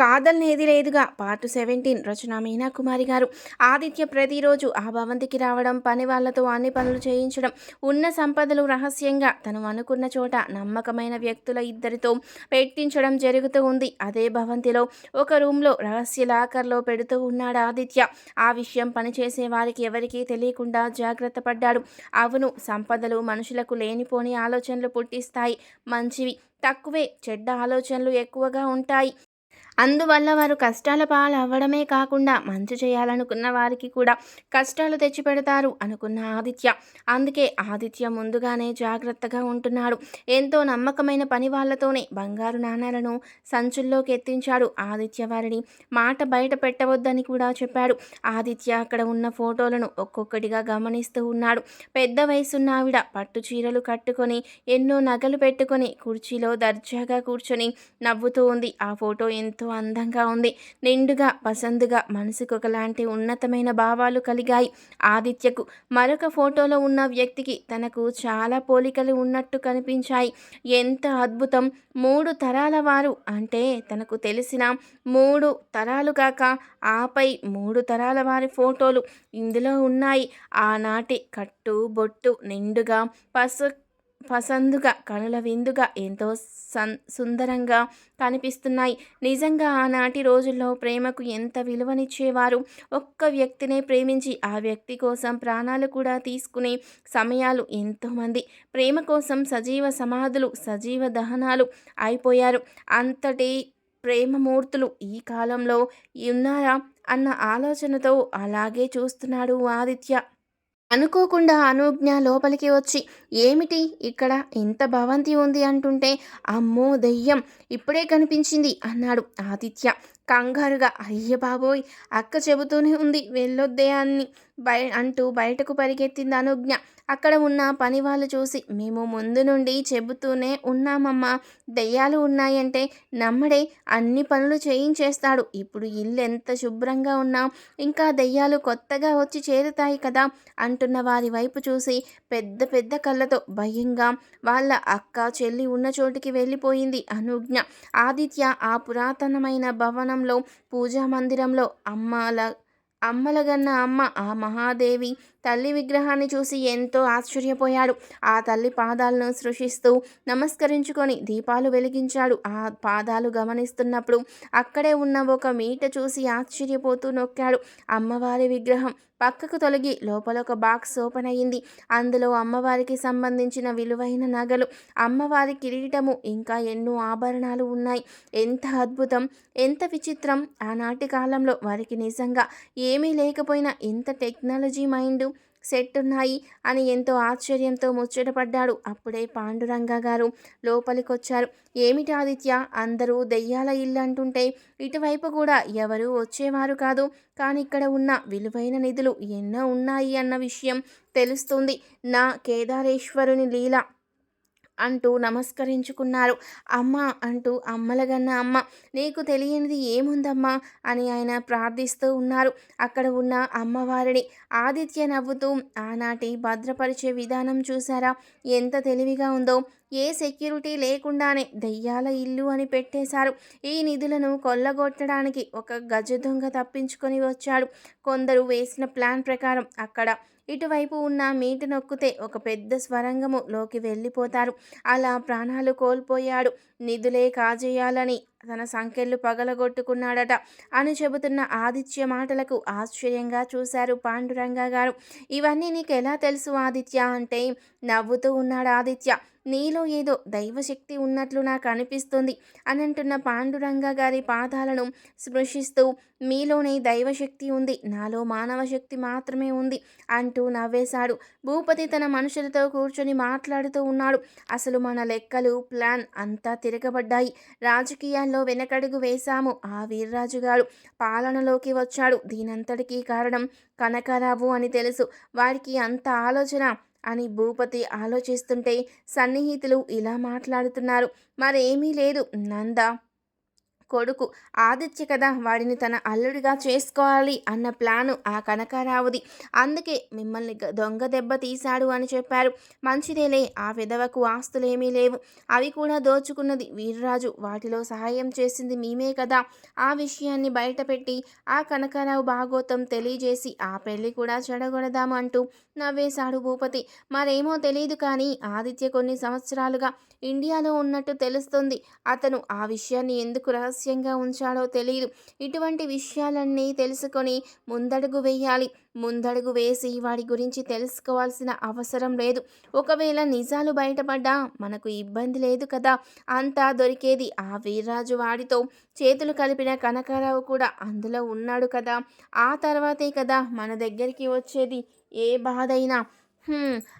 కాదల్నేది లేదుగా. Part seventeen రచన మీనాకుమారి గారు. ఆదిత్య ప్రతిరోజు ఆ భవంతికి రావడం పని వాళ్ళతో అన్ని పనులు చేయించడం ఉన్న సంపదలు రహస్యంగా తను అనుకున్న చోట నమ్మకమైన వ్యక్తుల ఇద్దరితో పెట్టించడం జరుగుతూ ఉంది. అదే భవంతిలో ఒక రూమ్లో రహస్య లాకర్లో పెడుతూ ఉన్నాడు ఆదిత్య. ఆ విషయం పనిచేసే వారికి ఎవరికీ తెలియకుండా జాగ్రత్త పడ్డాడు. అవును సంపదలు మనుషులకు లేనిపోని ఆలోచనలు పుట్టిస్తాయి. మంచివి తక్కువే చెడ్డ ఆలోచనలు ఎక్కువగా ఉంటాయి. అందువల్ల వారు కష్టాల పాలు అవ్వడమే కాకుండా మంచి చేయాలనుకున్న వారికి కూడా కష్టాలు తెచ్చిపెడతారు అనుకున్న ఆదిత్య. అందుకే ఆదిత్య ముందుగానే జాగ్రత్తగా ఉంటున్నాడు. ఎంతో నమ్మకమైన పని వాళ్ళతోనే బంగారు నాణాలను సంచుల్లోకి ఎత్తించాడు ఆదిత్య వారిని. మాట బయట పెట్టవద్దని కూడా చెప్పాడు. ఆదిత్య అక్కడ ఉన్న ఫోటోలను ఒక్కొక్కటిగా గమనిస్తూ ఉన్నాడు. పెద్ద వయసున్న ఆవిడ పట్టు చీరలు కట్టుకొని ఎన్నో నగలు పెట్టుకొని కుర్చీలో దర్జాగా కూర్చొని నవ్వుతూ ఉంది. ఆ ఫోటో ఎంతో ఎంతో అందంగా ఉంది. నిండుగా పసందుగా మనసుకు ఒకలాంటి ఉన్నతమైన భావాలు కలిగాయి. ఆదిత్యకు మరొక ఫోటోలో ఉన్న వ్యక్తికి తనకు చాలా పోలికలు ఉన్నట్టు కనిపించాయి. ఎంత అద్భుతం! మూడు తరాల వారు అంటే తనకు తెలిసిన మూడు తరాలు కాక ఆపై మూడు తరాల వారి ఫోటోలు ఇందులో ఉన్నాయి. ఆనాటి కట్టు బొట్టు నిండుగా పసు పసందుగా కనుల విందుగా ఎంతో సన్ సుందరంగా కనిపిస్తున్నాయి. నిజంగా ఆనాటి రోజుల్లో ప్రేమకు ఎంత విలువనిచ్చేవారు? ఒక్క వ్యక్తినే ప్రేమించి ఆ వ్యక్తి కోసం ప్రాణాలు కూడా తీసుకునే సమయాలు ఎంతోమంది. ప్రేమ కోసం సజీవ సమాధులు సజీవ దహనాలు అయిపోయారు. అంతటి ప్రేమమూర్తులు ఈ కాలంలో ఉన్నారా? అన్న ఆలోచనతో అలాగే చూస్తున్నాడు ఆదిత్య. అనుకోకుండా అనుజ్ఞ లోపలికి వచ్చి ఏమిటి? ఇక్కడ ఇంత భవంతి ఉంది అంటుంటే అమ్మో దెయ్యం! ఇప్పుడే కనిపించింది అన్నాడు ఆదిత్య. కంగారుగా అయ్య బాబోయ్ అక్క చెబుతూనే ఉంది వెళ్ళొద్దే అని బయ అంటూ బయటకు పరిగెత్తింది అనుజ్ఞ. అక్కడ ఉన్న పని వాళ్ళు చూసి మేము ముందు నుండి చెబుతూనే ఉన్నామమ్మా. దెయ్యాలు ఉన్నాయంటే నమ్మడే అన్ని పనులు చేయించేస్తాడు. ఇప్పుడు ఇల్లు ఎంత శుభ్రంగా ఉన్నా ఇంకా దెయ్యాలు కొత్తగా వచ్చి చేరుతాయి కదా అంటున్న వారి వైపు చూసి పెద్ద పెద్ద కళ్ళతో భయంగా వాళ్ళ అక్క చెల్లి ఉన్న చోటికి వెళ్ళిపోయింది అనుజ్ఞ. ఆదిత్య ఆ పురాతనమైన భవనంలో పూజా మందిరంలో అమ్మాల అమ్మలగన్న అమ్మ ఆ మహాదేవి తల్లి విగ్రహాన్ని చూసి ఎంతో ఆశ్చర్యపోయాడు. ఆ తల్లి పాదాలను సృష్టిస్తూ నమస్కరించుకొని దీపాలు వెలిగించాడు. ఆ పాదాలు గమనిస్తున్నప్పుడు అక్కడే ఉన్న ఒక మీట చూసి ఆశ్చర్యపోతూ నొక్కాడు. అమ్మవారి విగ్రహం పక్కకు తొలగి లోపల ఒక బాక్స్ ఓపెన్ అయ్యింది. అందులో అమ్మవారికి సంబంధించిన విలువైన నగలు అమ్మవారి కిరీటము ఇంకా ఎన్నో ఆభరణాలు ఉన్నాయి. ఎంత అద్భుతం ఎంత విచిత్రం! ఆనాటి కాలంలో వారికి నిజంగా ఏమీ లేకపోయినా ఇంత టెక్నాలజీ మైండ్ సెట్ ఉన్నాయి అని ఎంతో ఆశ్చర్యంతో ముచ్చటపడ్డాడు. అప్పుడే పాండురంగ గారు లోపలికొచ్చారు. ఏమిటి ఆదిత్య? అందరూ దెయ్యాల ఇల్లు అంటుంటే ఇటువైపు కూడా ఎవరు వచ్చేవారు కాదు. కానీ ఇక్కడ ఉన్న విలువైన నిధులు ఎన్నో ఉన్నాయి అన్న విషయం తెలుస్తుంది. నా కేదారేశ్వరుని లీల అంటూ నమస్కరించుకున్నారు. అమ్మ అంటూ అమ్మలగన్న అమ్మ నీకు తెలియనిది ఏముందమ్మా? అని ఆయన ప్రార్థిస్తూ ఉన్నారు. అక్కడ ఉన్న అమ్మవారిని ఆదిత్య నవ్వుతూ ఆనాటి భద్రపరిచే విధానం చూసారా? ఎంత తెలివిగా ఉందో. ఏ సెక్యూరిటీ లేకుండానే దెయ్యాల ఇల్లు అని పెట్టేశారు. ఈ నిధులను కొల్లగొట్టడానికి ఒక గజ దొంగ తప్పించుకొని వచ్చాడు. కొందరు వేసిన ప్లాన్ ప్రకారం అక్కడ ఇటువైపు ఉన్న మీటి నొక్కితే ఒక పెద్ద స్వరంగము లోకి వెళ్ళిపోతారు. అలా ప్రాణాలు కోల్పోయాడు. నిధులే కాజేయాలని తన సంఖ్యలు పగలగొట్టుకున్నాడట అని చెబుతున్న ఆదిత్య మాటలకు ఆశ్చర్యంగా చూశారు పాండురంగ గారు. ఇవన్నీ నీకు ఎలా తెలుసు ఆదిత్య అంటే నవ్వుతూ ఉన్నాడు ఆదిత్య. నీలో ఏదో దైవశక్తి ఉన్నట్లు నాకు అనిపిస్తుంది అని అంటున్న పాండురంగ గారి పాదాలను స్పృశిస్తూ మీలోనే దైవశక్తి ఉంది నాలో మానవ శక్తి మాత్రమే ఉంది అంటూ నవ్వేశాడు. భూపతి తన మనుషులతో కూర్చొని మాట్లాడుతూ ఉన్నాడు. అసలు మన లెక్కలు ప్లాన్ అంతా తిరగబడ్డాయి. రాజకీయాల్లో వెనకడుగు వేశాము. ఆ వీర్రాజుగాడు పాలనలోకి వచ్చాడు. దీనంతటికీ కారణం కనకారావు అని తెలుసు. వారికి అంత ఆలోచన అని భూపతి ఆలోచిస్తుంటే సన్నిహితులు ఇలా మాట్లాడుతున్నారు. మరేమీ లేదు. నంద కొడుకు. ఆదిత్య కదా వాడిని తన అల్లుడిగా చేసుకోవాలి అన్న ప్లాను ఆ కనకారావుది. అందుకే మిమ్మల్ని గ- దొంగ దెబ్బ తీశాడు అని చెప్పారు. మంచిదేలే ఆ విధవకు ఆస్తులేమీ లేవు. అవి కూడా దోచుకున్నది వీర్రాజు. వాటిలో సహాయం చేసింది మేమే కదా. ఆ విషయాన్ని బయటపెట్టి ఆ కనకారావు భాగోతం తెలియజేసి ఆ పెళ్ళి కూడా చెడగొడదాము అంటూ నవ్వేశాడు భూపతి. మరేమో తెలియదు కానీ ఆదిత్య కొన్ని సంవత్సరాలుగా ఇండియాలో ఉన్నట్టు తెలుస్తుంది. అతను ఆ విషయాన్ని ఎందుకు రహస్యంగా ఉంచాడో తెలియదు ఇటువంటి విషయాలన్నీ తెలుసుకొని ముందడుగు వేయాలి. ముందడుగు వేసి వాడి గురించి తెలుసుకోవాల్సిన అవసరం లేదు. ఒకవేళ నిజాలు బయటపడ్డా మనకు ఇబ్బంది లేదు కదా. అంతా దొరికేది ఆ వీర్రాజు వాడితో. చేతులు కలిపిన కనకారావు కూడా అందులో ఉన్నాడు కదా. ఆ తర్వాతే కదా మన దగ్గరికి వచ్చేది. ఏ బాధైనా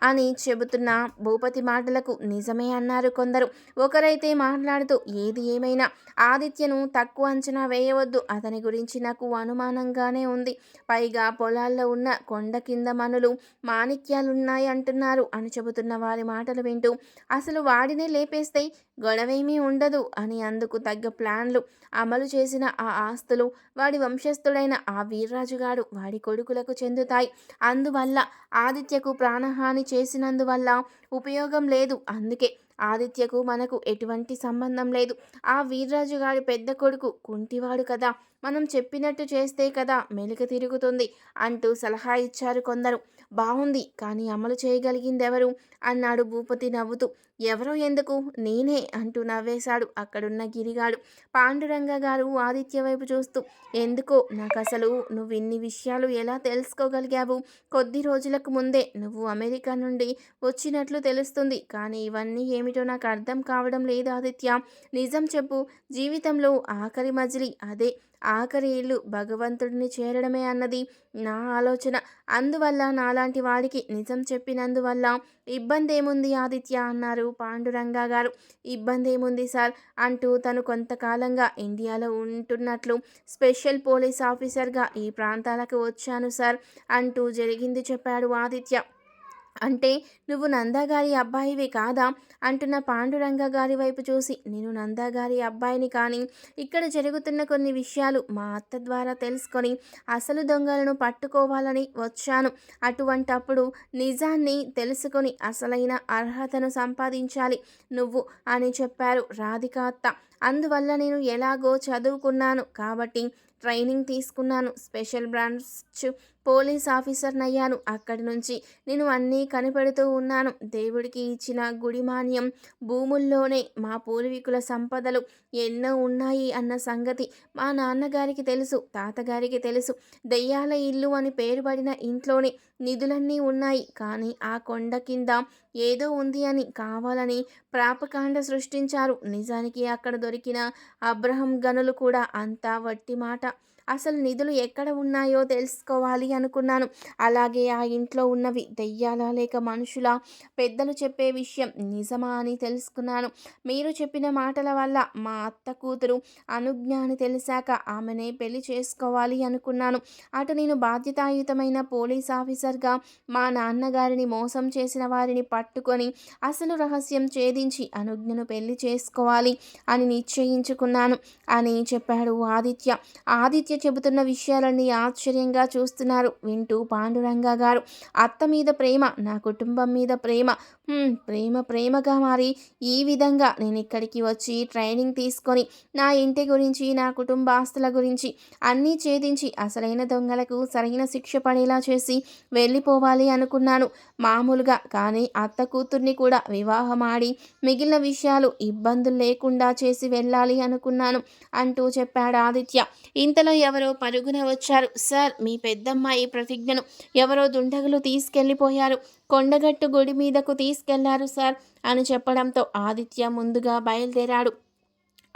అని చెబుతున్న భూపతి మాటలకు నిజమే అన్నారు కొందరు. ఒకరైతే మాట్లాడుతూ ఏది ఏమైనా ఆదిత్యను తక్కువ అంచనా వేయవద్దు. అతని గురించి నాకు అనుమానంగానే ఉంది. పైగా పొలాల్లో ఉన్న కొండ కింద మనులు మాణిక్యాలున్నాయి అంటున్నారు అని చెబుతున్న వారి మాటలు వింటూ అసలు వాడినే లేపేస్తే గొడవేమీ ఉండదు అని అందుకు తగ్గ ప్లాన్లు అమలు చేసిన ఆ ఆస్తులు వాడి వంశస్థుడైన ఆ వీర్రాజుగాడు వాడి కొడుకులకు చెందుతాయి. అందువల్ల ఆదిత్యకు ప్రాణహాని చేసినందువల్ల ఉపయోగం లేదు. అందుకే ఆదిత్యకు మనకు ఎటువంటి సంబంధం లేదు. ఆ వీర్రాజు గారి పెద్ద కొడుకు కుంటివాడు కదా. మనం చెప్పినట్టు చేస్తే కదా మెలిక తిరుగుతుంది అంటూ సలహా ఇచ్చారు కొందరు. బాగుంది కానీ అమలు చేయగలిగింది ఎవరు అన్నాడు భూపతి నవ్వుతూ. ఎవరో ఎందుకు? నేనే అంటూ నవ్వేశాడు అక్కడున్న గిరిగాడు. పాండురంగ గారు ఆదిత్య వైపు చూస్తూ. ఎందుకో? నాకు అసలు నువ్వు ఇన్ని విషయాలు ఎలా తెలుసుకోగలిగావు? కొద్ది రోజులకు ముందే నువ్వు అమెరికా నుండి వచ్చినట్లు తెలుస్తుంది కానీ ఇవన్నీ ఏమిటో నాకు అర్థం కావడం లేదు ఆదిత్య. నిజం చెప్పు జీవితంలో ఆఖరి మజిలి అదే ఆఖరి ఇల్లు భగవంతుడిని చేరడమే అన్నది నా ఆలోచన. అందువల్ల నాలాంటి వాడికి నిజం చెప్పినందువల్ల ఇబ్బంది ఏముంది ఆదిత్య అన్నారు పాండురంగా గారు. ఇబ్బంది ఏముంది సార్ అంటూ తను కొంతకాలంగా ఇండియాలో ఉంటున్నట్లు స్పెషల్ పోలీస్ ఆఫీసర్గా ఈ ప్రాంతాలకు వచ్చాను సార్ అంటూ జరిగింది చెప్పాడు ఆదిత్య. అంటే నువ్వు నందాగారి అబ్బాయివి కాదా? అంటున్న పాండురంగ గారి వైపు చూసి నేను నందాగారి అబ్బాయిని కానీ ఇక్కడ జరుగుతున్న కొన్ని విషయాలు మా అత్త ద్వారా తెలుసుకొని అసలు దొంగలను పట్టుకోవాలని వచ్చాను. అటువంటప్పుడు నిజాన్ని తెలుసుకొని అసలైన అర్హతను సంపాదించాలి నువ్వు అని చెప్పారు రాధిక అత్త. అందువల్ల నేను ఎలాగో చదువుకున్నాను కాబట్టి ట్రైనింగ్ తీసుకున్నాను. స్పెషల్ బ్రాంచ్ పోలీస్ ఆఫీసర్నయ్యాను అక్కడి నుంచి నేను అన్నీ కనిపెడుతూ ఉన్నాను. దేవుడికి ఇచ్చిన గుడిమాన్యం భూముల్లోనే మా పూర్వీకుల సంపదలు ఎన్నో ఉన్నాయి అన్న సంగతి మా నాన్నగారికి తెలుసు తాతగారికి తెలుసు. దెయ్యాల ఇల్లు అని పేరుపడిన ఇంట్లోనే నిధులన్నీ ఉన్నాయి. కానీ ఆ కొండ కింద ఏదో ఉంది అని కావాలని ప్రాపకాండ సృష్టించారు. నిజానికి అక్కడ దొరికిన అబ్రహం గనులు కూడా అంతా వట్టి మాట. అసలు నిధులు ఎక్కడ ఉన్నాయో తెలుసుకోవాలి అనుకున్నాను. అలాగే ఆ ఇంట్లో ఉన్నవి దెయ్యాలా లేక మనుషుల? పెద్దలు చెప్పే విషయం నిజమా అని తెలుసుకున్నాను. మీరు చెప్పిన మాటల వల్ల మా అత్త కూతురు అనుజ్ఞ అని తెలిసాక ఆమెనే పెళ్ళి చేసుకోవాలి అనుకున్నాను. అటు నేను బాధ్యతాయుతమైన పోలీస్ ఆఫీసర్గా మా నాన్నగారిని మోసం చేసిన వారిని పట్టుకొని అసలు రహస్యం ఛేదించి అనుజ్ఞను పెళ్ళి చేసుకోవాలి అని నిశ్చయించుకున్నాను అని చెప్పాడు ఆదిత్య. ఆదిత్య చెబుతున్న విషయాలన్నీ ఆశ్చర్యంగా చూస్తున్నారు. వింటూ పాండురంగ గారు అత్త మీద ప్రేమ నా కుటుంబం మీద ప్రేమ. ప్రేమ ప్రేమగా మారి ఈ విధంగా నేను ఇక్కడికి వచ్చి ట్రైనింగ్ తీసుకొని నా ఇంటి గురించి నా కుటుంబ ఆస్తుల గురించి అన్నీ ఛేదించి అసలైన దొంగలకు సరైన శిక్ష పడేలా చేసి వెళ్ళిపోవాలి అనుకున్నాను. మామూలుగా కానీ అత్త కూతుర్ని కూడా వివాహం ఆడి మిగిలిన విషయాలు ఇబ్బందులు లేకుండా చేసి వెళ్ళాలి అనుకున్నాను అంటూ చెప్పాడు ఆదిత్య. ఇంతలో ఎవరో పరుగున వచ్చారు. సార్ మీ పెద్దమ్మాయి ప్రతిజ్ఞను ఎవరో దుండగులు తీసుకెళ్ళిపోయారు. కొండగట్టు గుడి మీదకు తీసుకెళ్ళారు సార్ అని చెప్పడంతో ఆదిత్య ముందుగా బయలుదేరాడు.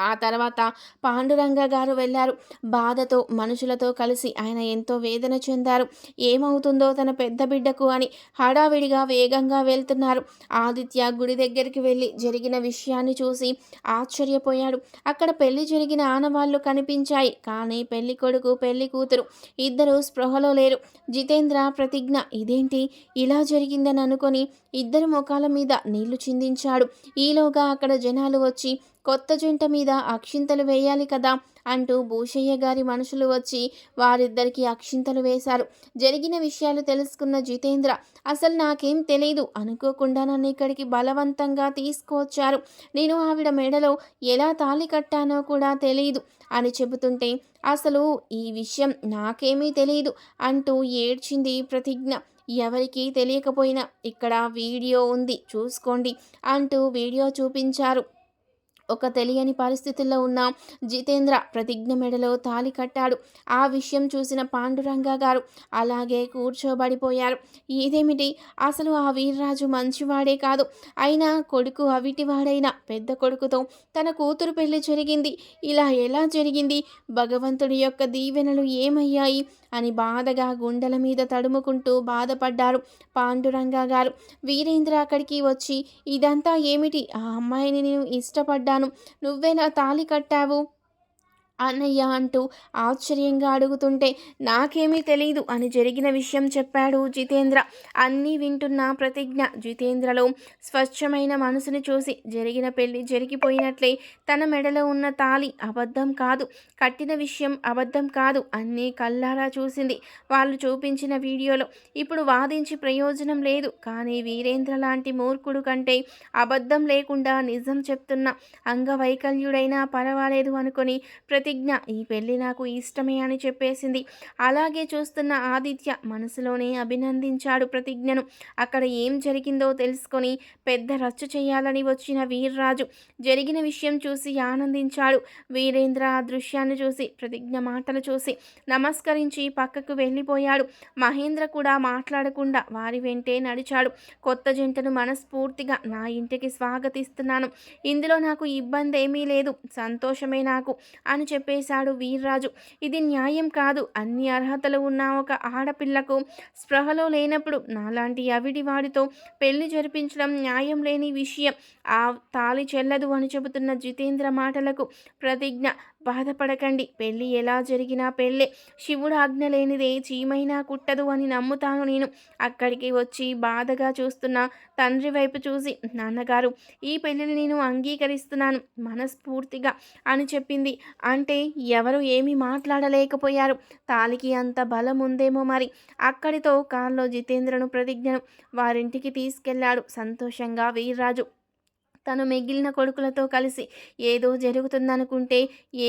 ఆ తర్వాత పాండురంగ గారు వెళ్ళారు. బాధతో మనుషులతో కలిసి ఆయన ఎంతో వేదన చెందారు. ఏమవుతుందో తన పెద్ద బిడ్డకు అని హడావిడిగా వేగంగా వెళ్తున్నారు. ఆదిత్య గుడి దగ్గరికి వెళ్ళి జరిగిన విషయాన్ని చూసి ఆశ్చర్యపోయాడు. అక్కడ పెళ్ళి జరిగిన ఆనవాళ్ళు కనిపించాయి. కానీ పెళ్ళి కొడుకు పెళ్ళి కూతురు ఇద్దరు స్పృహలో లేరు. జితేంద్ర ప్రతిజ్ఞ ఇదేంటి? ఇలా జరిగిందని అనుకొని ఇద్దరు ముఖాల మీద నీళ్ళు చిందించాడు. ఈలోగా అక్కడ జనాలు వచ్చి కొత్త జంట మీద అక్షింతలు వేయాలి కదా అంటూ భూషయ్య గారి మనుషులు వచ్చి వారిద్దరికీ అక్షింతలు వేశారు. జరిగిన విషయాలు తెలుసుకున్న జితేంద్ర అసలు నాకేం తెలియదు అనుకోకుండా నన్ను ఇక్కడికి బలవంతంగా తీసుకువచ్చారు. నేను ఆవిడ మెడలో ఎలా తాళి కట్టానో కూడా తెలియదు అని చెబుతుంటే అసలు ఈ విషయం నాకేమీ తెలియదు అంటూ ఏడ్చింది ప్రతిజ్ఞ. ఎవరికీ తెలియకపోయినా ఇక్కడ వీడియో ఉంది చూసుకోండి అంటూ వీడియో చూపించారు. ఒక తెలియని పరిస్థితుల్లో ఉన్న జితేంద్ర ప్రతిజ్ఞ మెడలో తాలి కట్టాడు. ఆ విషయం చూసిన పాండురంగ గారు అలాగే కూర్చోబడిపోయారు. ఇదేమిటి? అసలు ఆ వీర్రాజు మంచివాడే కాదు. అయినా కొడుకు అవిటివాడైన పెద్ద కొడుకుతో తన కూతురు పెళ్ళి జరిగింది. ఇలా ఎలా జరిగింది? భగవంతుడి యొక్క దీవెనలు ఏమయ్యాయి? అని బాధగా గుండెల మీద తడుముకుంటూ బాధపడ్డారు పాండురంగ గారు. వీరేంద్ర అక్కడికి వచ్చి ఇదంతా ఏమిటి? ఆ అమ్మాయిని నేను ఇష్టపడ్డాను. నువ్వెలా తాళి కట్టావు. అన్నయ్య అంటూ ఆశ్చర్యంగా అడుగుతుంటే నాకేమీ తెలీదు అని జరిగిన విషయం చెప్పాడు జితేంద్ర. అన్నీ వింటున్న ప్రతిజ్ఞ జితేంద్రలో స్వచ్ఛమైన మనసుని చూసి జరిగిన పెళ్ళి జరిగిపోయినట్లే తన మెడలో ఉన్న తాలి అబద్ధం కాదు కట్టిన విషయం అబద్ధం కాదు అన్నీ కల్లారా చూసింది. వాళ్ళు చూపించిన వీడియోలో ఇప్పుడు వాదించి ప్రయోజనం లేదు. కానీ వీరేంద్ర లాంటి మూర్ఖుడు కంటే అబద్ధం లేకుండా నిజం చెప్తున్న అంగవైకల్యుడైనా పర్వాలేదు అనుకొని ప్రతి ప్రతిజ్ఞ ఈ పెళ్ళి నాకు ఇష్టమే అని చెప్పేసింది. అలాగే చూస్తున్న ఆదిత్య మనసులోనే అభినందించాడు ప్రతిజ్ఞను. అక్కడ ఏం జరిగిందో తెలుసుకొని పెద్ద రచ్చ చేయాలని వచ్చిన వీర్రాజు జరిగిన విషయం చూసి ఆనందించాడు. వీరేంద్ర ఆ దృశ్యాన్ని చూసి ప్రతిజ్ఞ మాటలు చూసి నమస్కరించి పక్కకు వెళ్ళిపోయాడు. మహేంద్ర కూడా మాట్లాడకుండా వారి వెంటే నడిచాడు. కొత్త జంటను మనస్ఫూర్తిగా నా ఇంటికి స్వాగతిస్తున్నాను. ఇందులో నాకు ఇబ్బంది ఏమీ లేదు. సంతోషమే నాకు అని చెప్పేశాడు వీర్రాజు. ఇది న్యాయం కాదు. అన్ని అర్హతలు ఉన్న ఒక ఆడపిల్లకు స్పృహలో లేనప్పుడు నాలాంటి అవిడి వాడితో పెళ్ళి జరిపించడం న్యాయం లేని విషయం. ఆ తాలి చెల్లదు అని చెబుతున్న జితేంద్ర మాటలకు ప్రతిజ్ఞ బాధపడకండి. పెళ్ళి ఎలా జరిగినా పెళ్ళే. శివుడు ఆజ్ఞ లేనిదే చీమైనా కుట్టదు అని నమ్ముతాను నేను. అక్కడికి వచ్చి బాధగా చూస్తున్న తండ్రి వైపు చూసి నాన్నగారు ఈ పెళ్ళిని నేను అంగీకరిస్తున్నాను. మనస్ఫూర్తిగా అని చెప్పింది. అంటే ఎవరు ఏమీ మాట్లాడలేకపోయారు. తాలికి అంత బలం ఉందేమో మరి. అక్కడితో కారులో జితేంద్రను ప్రతిజ్ఞను వారింటికి తీసుకెళ్ళాడు. సంతోషంగా వీర్రాజు. తను మిగిలిన కొడుకులతో కలిసి ఏదో జరుగుతుందనుకుంటే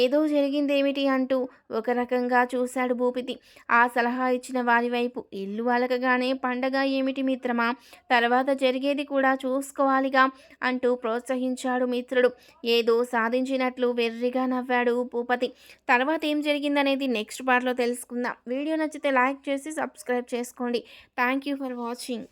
ఏదో జరిగిందేమిటి అంటూ ఒక రకంగా చూశాడు భూపతి. ఆ సలహా ఇచ్చిన వారి వైపు ఇల్లు అలకగానే పండగ ఏమిటి మిత్రమా? తర్వాత జరిగేది కూడా చూసుకోవాలిగా అంటూ ప్రోత్సహించాడు మిత్రుడు. ఏదో సాధించినట్లు వెర్రిగా నవ్వాడు భూపతి. తర్వాత ఏం జరిగిందనేది నెక్స్ట్ పార్ట్లో తెలుసుకుందాం. వీడియో నచ్చితే లైక్ చేసి సబ్స్క్రైబ్ చేసుకోండి. Thank you for watching.